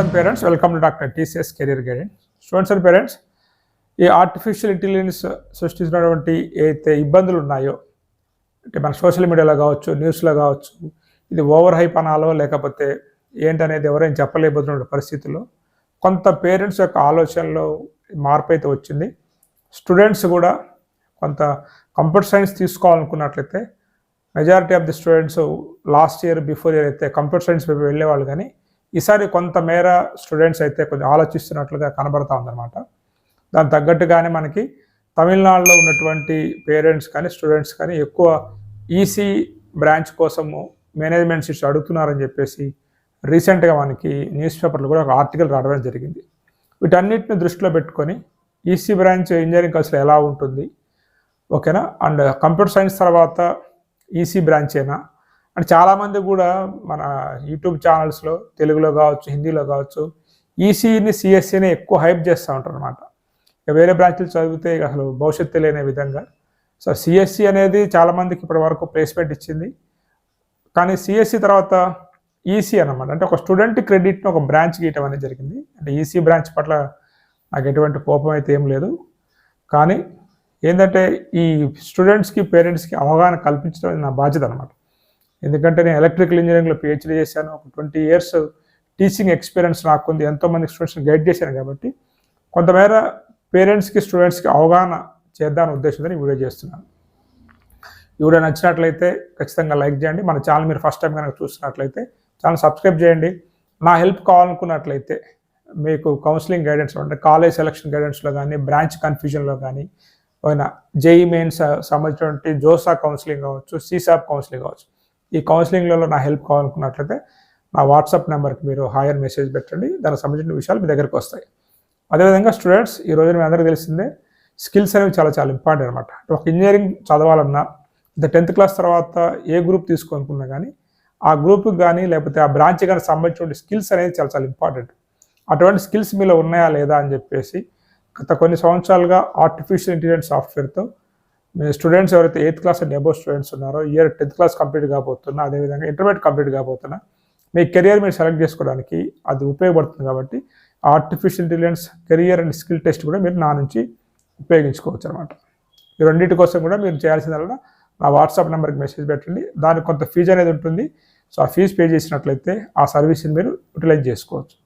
And parents welcome to doctor TCS career guidance students and parents ఈ artificial intelligence సృష్టించినటువంటి ఏదైతే ఇబ్బందులు ఉన్నాయో అంటే మన సోషల్ మీడియాలో కావచ్చు న్యూస్లో కావచ్చు ఇది ఓవర్ హైప్ అనాలో లేకపోతే ఏంటనేది ఎవరైనా చెప్పలేకపోతున్న పరిస్థితుల్లో కొంత పేరెంట్స్ యొక్క ఆలోచనలో మార్పు అయితే వచ్చింది. స్టూడెంట్స్ కూడా కొంత computer science తీసుకోవాలనుకున్నట్లయితే majority of the students last year before year అయితే కంప్యూటర్ సైన్స్ వైపు వెళ్ళేవాళ్ళు కానీ ఈసారి కొంతమేర స్టూడెంట్స్ అయితే కొంచెం ఆలోచిస్తున్నట్లుగా కనబడతా ఉందన్నమాట. దానికి తగ్గట్టుగానే మనకి తమిళనాడులో ఉన్నటువంటి పేరెంట్స్ కానీ స్టూడెంట్స్ కానీ ఎక్కువ ఈసీ బ్రాంచ్ కోసము మేనేజ్మెంట్ సీట్స్ అడుగుతున్నారని చెప్పేసి రీసెంట్గా మనకి న్యూస్ పేపర్లో కూడా ఒక ఆర్టికల్ రావడం జరిగింది. వీటన్నిటిని దృష్టిలో పెట్టుకొని ఈసీ బ్రాంచ్ ఇంజనీరింగ్ కల్చర్ ఎలా ఉంటుంది? ఓకేనా? అండ్ కంప్యూటర్ సైన్స్ తర్వాత ఈసీ బ్రాంచ్ అయినా అండ్ చాలామంది కూడా మన యూట్యూబ్ ఛానల్స్లో తెలుగులో కావచ్చు హిందీలో కావచ్చు ఈసీని సిఎస్సిని ఎక్కువ హైప్ చేస్తూ ఉంటారు అనమాట ఇక వేరే బ్రాంచ్లు చదివితే అసలు భవిష్యత్తు లేని విధంగా. సో సిఎస్సి అనేది చాలామందికి ఇప్పటి వరకు ప్లేస్మెంట్ ఇచ్చింది. కానీ సిఎస్సి తర్వాత ఈసీ అనమాట అంటే ఒక స్టూడెంట్ క్రెడిట్ని ఒక బ్రాంచ్ గీయటం అనేది జరిగింది. అంటే ఈసీ బ్రాంచ్ పట్ల నాకు ఎటువంటి కోపం అయితే ఏం లేదు. కానీ ఏంటంటే ఈ స్టూడెంట్స్కి పేరెంట్స్కి అవగాహన కల్పించడం నా బాధ్యత అనమాట ఎందుకంటే నేను ఎలక్ట్రికల్ ఇంజనీరింగ్లో పిహెచ్డీ చేశాను ఒక ట్వంటీ ఇయర్స్ టీచింగ్ ఎక్స్పీరియన్స్ నాకు ఉంది ఎంతోమంది స్టూడెంట్స్ని గైడ్ చేశాను కాబట్టి కొంతమేర పేరెంట్స్కి స్టూడెంట్స్కి అవగాహన చేద్దామని ఉద్దేశంతో ఈ వీడియో చేస్తున్నాను. వీడియో నచ్చినట్లయితే ఖచ్చితంగా లైక్ చేయండి. మన ఛానల్ మీరు ఫస్ట్ టైం కనుక చూస్తున్నట్లయితే ఛానల్ సబ్స్క్రైబ్ చేయండి. నా హెల్ప్ కావాలనుకున్నట్లయితే మీకు కౌన్సిలింగ్ గైడెన్స్ అంటే కాలేజ్ సెలక్షన్ గైడెన్స్లో కానీ బ్రాంచ్ కన్ఫ్యూజన్లో కానీ పోయినా జేఈ మెయిన్స్ సంబంధించినటువంటి జోసా కౌన్సిలింగ్ కావచ్చు సీసాప్ కౌన్సిలింగ్ కావచ్చు ఈ కౌన్సిలింగ్లలో నా హెల్ప్ కావాలనుకున్నట్లయితే నా వాట్సాప్ నెంబర్కి మీరు హాయర్ మెసేజ్ పెట్టండి. దానికి సంబంధించిన విషయాలు మీ దగ్గరికి వస్తాయి. అదేవిధంగా స్టూడెంట్స్ ఈ రోజు మీ అందరికీ తెలిసిందే స్కిల్స్ అనేవి చాలా చాలా ఇంపార్టెంట్ అనమాట. ఒక ఇంజనీరింగ్ చదవాలన్నా ఇంత టెన్త్ క్లాస్ తర్వాత ఏ గ్రూప్ తీసుకోనుకున్నా కానీ ఆ గ్రూప్కి కానీ లేకపోతే ఆ బ్రాంచ్ కానీ సంబంధించిన స్కిల్స్ అనేది చాలా చాలా ఇంపార్టెంట్ అటువంటి స్కిల్స్ మీలో ఉన్నాయా లేదా అని చెప్పేసి గత కొన్ని సంవత్సరాలుగా ఆర్టిఫిషియల్ ఇంటెలిజెన్స్ సాఫ్ట్వేర్తో స్టూడెంట్స్ ఎవరైతే eighth class and above students ఉన్నారో ఇయర్ టెన్త్ క్లాస్ కంప్లీట్ కాబోతున్నా అదేవిధంగా ఇంటర్మీడియట్ కంప్లీట్ కాబోతున్నా మీ కెరియర్ మీరు సెలెక్ట్ చేసుకోవడానికి అది ఉపయోగపడుతుంది కాబట్టి artificial intelligence career and skill test కూడా మీరు నా నుంచి ఉపయోగించుకోవచ్చు అనమాట ఈ రెండింటి కోసం కూడా మీరు చేయాల్సిందల్లా నా వాట్సాప్ నెంబర్కి మెసేజ్ పెట్టండి. దానికి కొంత ఫీజు అనేది ఉంటుంది. సో ఆ ఫీజు పే చేసినట్లయితే ఆ సర్వీస్ని మీరు యూటిలైజ్ చేసుకోవచ్చు.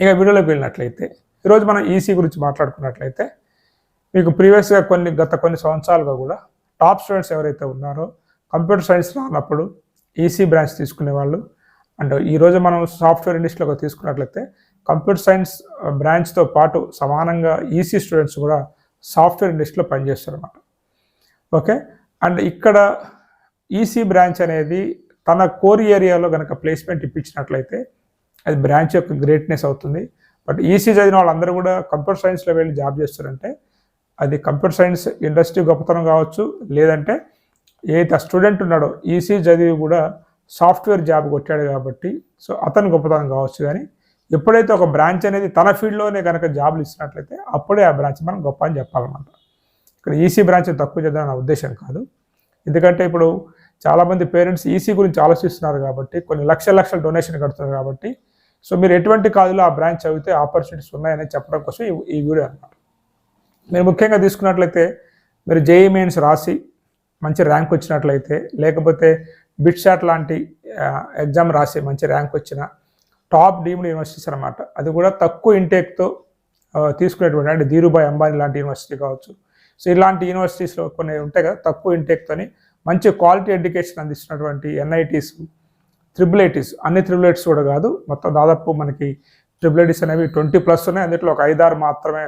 ఇక వీడియోలోకి వెళ్ళినట్లయితే ఈరోజు మనం ఈసీ గురించి మాట్లాడుకున్నట్లయితే మీకు ప్రీవియస్గా కొన్ని గత కొన్ని సంవత్సరాలుగా కూడా టాప్ స్టూడెంట్స్ ఎవరైతే ఉన్నారో కంప్యూటర్ సైన్స్ రానప్పుడు ఈసీ బ్రాంచ్ తీసుకునే వాళ్ళు. అండ్ ఈరోజు మనం సాఫ్ట్వేర్ ఇండస్ట్రీలో తీసుకున్నట్లయితే కంప్యూటర్ సైన్స్ బ్రాంచ్తో పాటు సమానంగా ఈసీ స్టూడెంట్స్ కూడా సాఫ్ట్వేర్ ఇండస్ట్రీలో పనిచేస్తారన్నమాట. ఓకే అండ్ ఇక్కడ ఈసీ బ్రాంచ్ అనేది తన కోర్ ఏరియాలో కనుక ప్లేస్మెంట్ ఇప్పించినట్లయితే అది బ్రాంచ్ యొక్క గ్రేట్నెస్ అవుతుంది. బట్ ఈసీ చదివిన వాళ్ళందరూ కూడా కంప్యూటర్ సైన్స్లో వెళ్ళి జాబ్ చేస్తారంటే అది కంప్యూటర్ సైన్స్ ఇండస్ట్రీ గొప్పతనం కావచ్చు లేదంటే ఏదైతే స్టూడెంట్ ఉన్నాడో ఈసీ చదివి కూడా సాఫ్ట్వేర్ జాబ్ కొట్టాడు కాబట్టి సో అతను గొప్పతనం కావచ్చు. కానీ ఎప్పుడైతే ఒక బ్రాంచ్ అనేది తన ఫీల్డ్లోనే కనుక జాబ్లు ఇచ్చినట్లయితే అప్పుడే ఆ బ్రాంచ్ మనం గొప్ప అని చెప్పాలన్నమాట. ఇక్కడ ఈసీ బ్రాంచ్ తక్కువ చేద్దాం నా ఉద్దేశం కాదు. ఎందుకంటే ఇప్పుడు చాలామంది పేరెంట్స్ ఈసీ గురించి ఆలోచిస్తున్నారు కాబట్టి కొన్ని లక్షల లక్షల డొనేషన్ కడుతున్నారు కాబట్టి సో మీరు ఎటువంటి కాదులో ఆ బ్రాంచ్ చదివితే ఆపర్చునిటీస్ ఉన్నాయని చెప్పడం కోసం ఈ ఈ వీడియో అనమాట మీరు ముఖ్యంగా తీసుకున్నట్లయితే మీరు జేఈ మెయిన్స్ రాసి మంచి ర్యాంక్ వచ్చినట్లయితే లేకపోతే బిట్షాట్ లాంటి ఎగ్జామ్ రాసి మంచి ర్యాంక్ వచ్చిన టాప్ డీమ్డ్ యూనివర్సిటీస్ అనమాట అది కూడా తక్కువ ఇంటేక్తో తీసుకునేటువంటి అంటే ధీరుభాయ్ అంబానీ లాంటి యూనివర్సిటీ కావచ్చు. సో ఇలాంటి యూనివర్సిటీస్లో కొన్ని ఉంటాయి కదా తక్కువ ఇంటేక్తోని మంచి క్వాలిటీ ఎడ్యుకేషన్ అందిస్తున్నటువంటి ఎన్ఐటీస్ త్రిబుల్ ఐటీస్ అన్ని త్రిబుల్ ఐటీస్ కూడా కాదు. మొత్తం దాదాపు మనకి ట్రిబుల్ ఐటీస్ అనేవి ట్వంటీ ప్లస్ ఉన్నాయి. అందులో ఒక ఐదారు మాత్రమే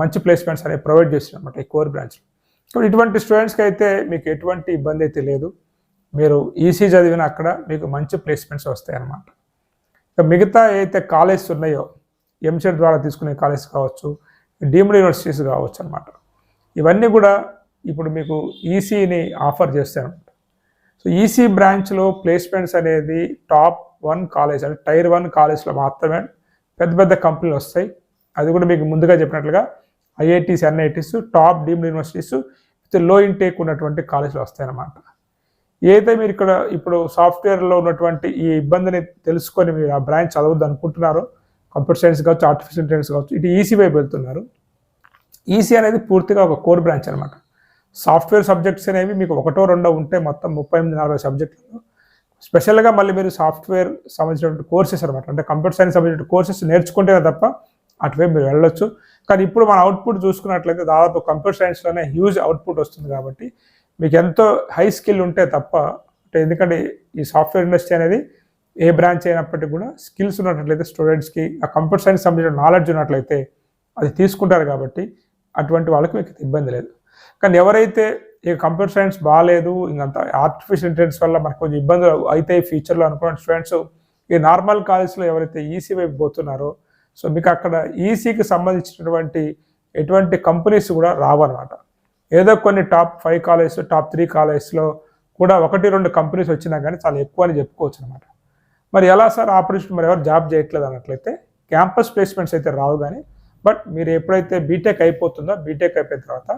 మంచి ప్లేస్మెంట్స్ అనేవి ప్రొవైడ్ చేస్తున్నాయి అనమాట ఈ కోర్ బ్రాంచ్లో. ఇప్పుడు ఇటువంటి స్టూడెంట్స్కి అయితే మీకు ఎటువంటి ఇబ్బంది అయితే లేదు. మీరు ఈసీ చదివిన అక్కడ మీకు మంచి ప్లేస్మెంట్స్ వస్తాయి అన్నమాట ఇక మిగతా ఏదైతే కాలేజెస్ ఉన్నాయో ఎంసెట్ ద్వారా తీసుకునే కాలేజ్ కావచ్చు డీమ్డ్ యూనివర్సిటీస్ కావచ్చు అనమాట ఇవన్నీ కూడా ఇప్పుడు మీకు ఈసీని ఆఫర్ చేస్తాయి అనమాట సో ఈసీ బ్రాంచ్లో ప్లేస్మెంట్స్ అనేది టాప్ వన్ కాలేజ్ అంటే టైర్ వన్ కాలేజ్లో మాత్రమే పెద్ద పెద్ద కంపెనీలు వస్తాయి. అది కూడా మీకు ముందుగా చెప్పినట్లుగా IITs NITs top deemed universities విత్లో intake ఉన్నటువంటి కాలేజీలు వస్తాయన్నమాట. ఏదైతే మీరు ఇక్కడ ఇప్పుడు సాఫ్ట్వేర్లో ఉన్నటువంటి ఈ ఇబ్బందిని తెలుసుకొని మీరు ఆ బ్రాంచ్ చదవద్దు అనుకుంటున్నారో కంప్యూటర్ సైన్స్ కావచ్చు ఆర్టిఫిషియల్ ఇంటెలిజెన్స్ కావచ్చు ఇటు ఈసీ వైపు వెళ్తున్నారు. ఈసీ అనేది పూర్తిగా ఒక కోర్ బ్రాంచ్ అనమాట సాఫ్ట్వేర్ సబ్జెక్ట్స్ అనేవి మీకు ఒకటో రెండో ఉంటే మొత్తం ముప్పై ఎనిమిది నలభై సబ్జెక్టులు. స్పెషల్గా మళ్ళీ మీరు సాఫ్ట్వేర్ సంబంధించినటువంటి కోర్సెస్ అనమాట అంటే కంప్యూటర్ సైన్స్ సంబంధించిన కోర్సెస్ నేర్చుకుంటేనే తప్ప అటువైపు మీరు వెళ్ళొచ్చు. కానీ ఇప్పుడు మన అవుట్పుట్ చూసుకున్నట్లయితే దాదాపు కంప్యూటర్ సైన్స్లోనే హ్యూజ్ అవుట్పుట్ వస్తుంది కాబట్టి మీకు ఎంతో హై స్కిల్ ఉంటే తప్ప అంటే ఎందుకంటే ఈ సాఫ్ట్వేర్ ఇండస్ట్రీ అనేది ఏ బ్రాంచ్ అయినప్పటికీ కూడా స్కిల్స్ ఉన్నట్లయితే స్టూడెంట్స్కి ఆ కంప్యూటర్ సైన్స్ సంబంధించిన నాలెడ్జ్ ఉన్నట్లయితే అది తీసుకుంటారు కాబట్టి అటువంటి వాళ్ళకి మీకు ఇబ్బంది లేదు. కానీ ఎవరైతే ఇక కంప్యూటర్ సైన్స్ బాగాలేదు ఇంకంత ఆర్టిఫిషియల్ ఇంటెలిజెన్స్ వల్ల మనకు కొంచెం ఇబ్బందులు అయితే ఫ్యూచర్లో అనుకున్న స్టూడెంట్స్ ఈ నార్మల్ కాలేజ్లో ఎవరైతే ఈసీ వైపు పోతున్నారో సో మీకు అక్కడ ఈసీకి సంబంధించినటువంటి ఎటువంటి కంపెనీస్ కూడా రావన్నమాట. ఏదో కొన్ని top five colleges top three కాలేజెస్లో కూడా ఒకటి రెండు కంపెనీస్ వచ్చినా కానీ చాలా ఎక్కువ అని చెప్పుకోవచ్చు అనమాట మరి ఎలా సార్ ఆపరేషన్? మరి ఎవరు జాబ్ చేయట్లేదు అన్నట్లయితే క్యాంపస్ ప్లేస్మెంట్స్ అయితే రావు కానీ బట్ మీరు ఎప్పుడైతే బీటెక్ అయిపోతుందో బీటెక్ అయిపోయిన తర్వాత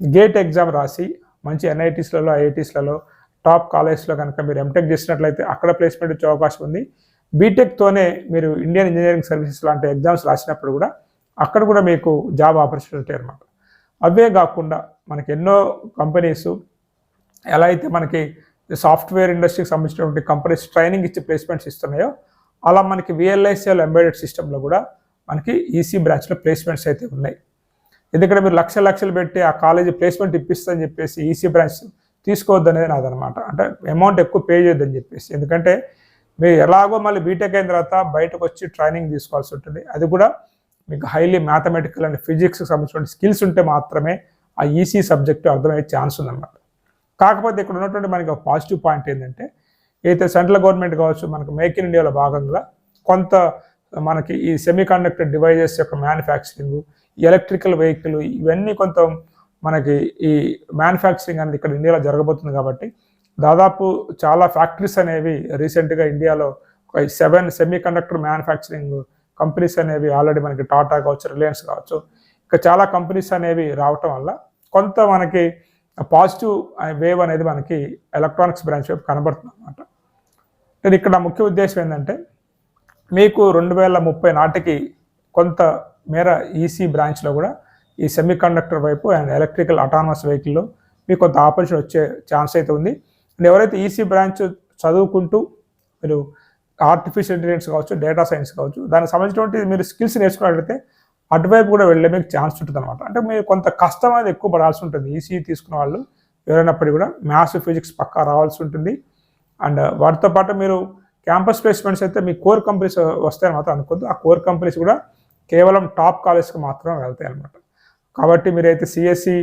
గేట్ ఎగ్జామ్ రాసి మంచి ఎన్ఐటీస్లలో ఐఐటీస్లలో టాప్ కాలేజ్లో కనుక మీరు ఎంటెక్ చేసినట్లయితే అక్కడ ప్లేస్మెంట్ వచ్చే అవకాశం ఉంది. బీటెక్తోనే మీరు ఇండియన్ ఇంజనీరింగ్ సర్వీసెస్ లాంటి ఎగ్జామ్స్ రాసినప్పుడు కూడా అక్కడ కూడా మీకు జాబ్ ఆపర్చునిటీ అనమాట అవే కాకుండా మనకి ఎన్నో కంపెనీస్ ఎలా అయితే మనకి సాఫ్ట్వేర్ ఇండస్ట్రీకి సంబంధించినటువంటి కంపెనీస్ ట్రైనింగ్ ఇచ్చి ప్లేస్మెంట్స్ ఇస్తున్నాయో అలా మనకి విఎల్ఐసిఎల్ ఎంబెడెడ్ సిస్టంలో కూడా మనకి ఈసీ బ్రాంచ్లో ప్లేస్మెంట్స్ అయితే ఉన్నాయి. ఎందుకంటే మీరు లక్ష లక్షలు పెట్టి ఆ కాలేజీ ప్లేస్మెంట్ ఇప్పిస్తుందని చెప్పేసి ఈసీ బ్రాంచ్ తీసుకోవద్దనేది నాదనమాట అంటే అమౌంట్ ఎక్కువ పే చేయొద్దని చెప్పేసి. ఎందుకంటే మీరు ఎలాగో మళ్ళీ బీటెక్ అయిన తర్వాత బయటకు వచ్చి ట్రైనింగ్ తీసుకోవాల్సి ఉంటుంది. అది కూడా మీకు హైలీ మ్యాథమెటికల్ అండ్ ఫిజిక్స్కి సంబంధించిన స్కిల్స్ ఉంటే మాత్రమే ఆ ఈసీ సబ్జెక్టు అర్థమయ్యే ఛాన్స్ ఉందన్నమాట. కాకపోతే ఇక్కడ ఉన్నటువంటి మనకి ఒక పాజిటివ్ పాయింట్ ఏంటంటే అయితే సెంట్రల్ గవర్నమెంట్ కావచ్చు మనకు మేక్ ఇన్ ఇండియాలో భాగంగా కొంత మనకి ఈ సెమీకండక్టర్ డివైజెస్ యొక్క మ్యానుఫ్యాక్చరింగ్ ఎలక్ట్రికల్ వెహికల్ ఇవన్నీ కొంత మనకి ఈ మ్యానుఫ్యాక్చరింగ్ అనేది ఇక్కడ ఇండియాలో జరగబోతుంది కాబట్టి దాదాపు చాలా ఫ్యాక్టరీస్ అనేవి రీసెంట్గా ఇండియాలో ఒక seven semiconductor manufacturing companies అనేవి ఆల్రెడీ మనకి టాటా కావచ్చు రిలయన్స్ కావచ్చు. ఇంకా చాలా కంపెనీస్ అనేవి రావటం వల్ల కొంత మనకి పాజిటివ్ వేవ్ అనేది మనకి ఎలక్ట్రానిక్స్ బ్రాంచ్ వైపు కనబడుతుంది అనమాట నేను ఇక్కడ ముఖ్య ఉద్దేశం ఏంటంటే మీకు రెండు వేల ముప్పై నాటికి కొంత మేర ఈసీ బ్రాంచ్లో కూడా ఈ సెమీ కండక్టర్ వైపు అండ్ ఎలక్ట్రికల్ అటానమస్ వెహికల్లో మీకు కొంత ఆపర్చునిటీ వచ్చే ఛాన్స్ అయితే ఉంది. అండ్ ఎవరైతే ఈసీ బ్రాంచ్ చదువుకుంటూ మీరు ఆర్టిఫిషియల్ ఇంటెలిజెన్స్ కావచ్చు డేటా సైన్స్ కావచ్చు దానికి సంబంధించినటువంటి మీరు స్కిల్స్ నేర్చుకున్నట్లయితే అటువైపు కూడా వెళ్ళే మీకు ఛాన్స్ ఉంటుంది అనమాట అంటే మీరు కొంత కష్టం అనేది ఎక్కువ పడాల్సి ఉంటుంది. ఈసీ తీసుకున్న వాళ్ళు ఎవరైనప్పటికీ కూడా మ్యాథ్స్ ఫిజిక్స్ పక్కా రావాల్సి ఉంటుంది. అండ్ వాటితో పాటు మీరు క్యాంపస్ ప్లేస్మెంట్స్ అయితే మీ కోర్ కంపెనీస్ వస్తాయని మాత్రం అనుకోద్దు ఆ కోర్ కంపెనీస్ కూడా కేవలం టాప్ కాలేజ్కి మాత్రమే వెళ్తాయి అనమాట కాబట్టి మీరైతే సిఎస్సి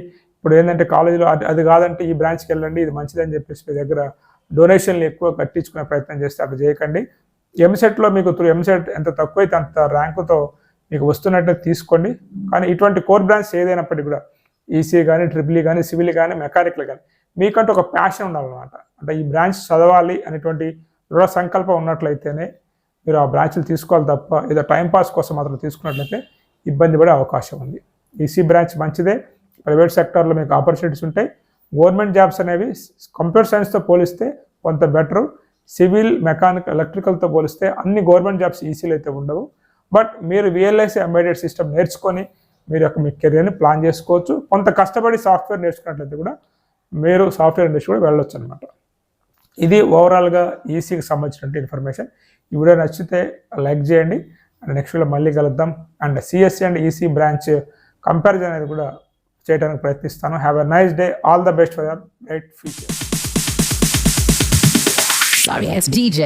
ఇప్పుడు ఏంటంటే కాలేజీలో అది అది కాదంటే ఈ బ్రాంచ్కి వెళ్ళండి ఇది మంచిదని చెప్పేసి మీ దగ్గర డొనేషన్లు ఎక్కువ కట్టించుకునే ప్రయత్నం చేస్తే అట్లా చేయకండి. ఎంసెట్లో మీకు త్రూ ఎంసెట్ ఎంత తక్కువైతే అంత ర్యాంకుతో మీకు వస్తున్నట్టు తీసుకోండి. కానీ ఇటువంటి కోర్ బ్రాంచ్ ఏదైనప్పటికీ కూడా ఈసీ కానీ ట్రిపుల్ కానీ సివిల్ కానీ మెకానిక్లు కానీ మీకంటూ ఒక ప్యాషన్ ఉండాలన్నమాట. అంటే ఈ బ్రాంచ్ చదవాలి అనేటువంటి దృఢ సంకల్పం ఉన్నట్లయితేనే మీరు ఆ బ్రాంచ్లు తీసుకోవాలి తప్ప ఏదో టైంపాస్ కోసం మాత్రం తీసుకున్నట్లయితే ఇబ్బంది పడే అవకాశం ఉంది. ఈసీ బ్రాంచ్ మంచిదే. ప్రైవేట్ సెక్టార్లో మీకు ఆపర్చునిటీస్ ఉంటాయి. గవర్నమెంట్ జాబ్స్ అనేవి కంప్యూటర్ సైన్స్తో పోలిస్తే కొంత బెటరు. సివిల్ మెకానిక్ ఎలక్ట్రికల్తో పోలిస్తే అన్ని గవర్నమెంట్ జాబ్స్ ఈసీలో అయితే ఉండవు. బట్ మీరు విఎల్ఐసి ఎంబైడెడ్ సిస్టమ్ నేర్చుకొని మీరు యొక్క మీ కెరీర్ని ప్లాన్ చేసుకోవచ్చు. కొంత కష్టపడి సాఫ్ట్వేర్ నేర్చుకున్నట్లయితే కూడా మీరు సాఫ్ట్వేర్ ఇండస్ట్రీ కూడా వెళ్ళొచ్చు అనమాట ఇది ఓవరాల్గా ఈసీకి సంబంధించినటువంటి ఇన్ఫర్మేషన్. ఈ వీడియో నచ్చితే లైక్ చేయండి. అండ్ నెక్స్ట్ వీడియో మళ్ళీ కలుద్దాం. And CSC and EC branch comparison అనేది కూడా చేయడానికి ప్రయత్నిస్తాను. Have a nice day all the best for your bright future Sorry, it's DJ.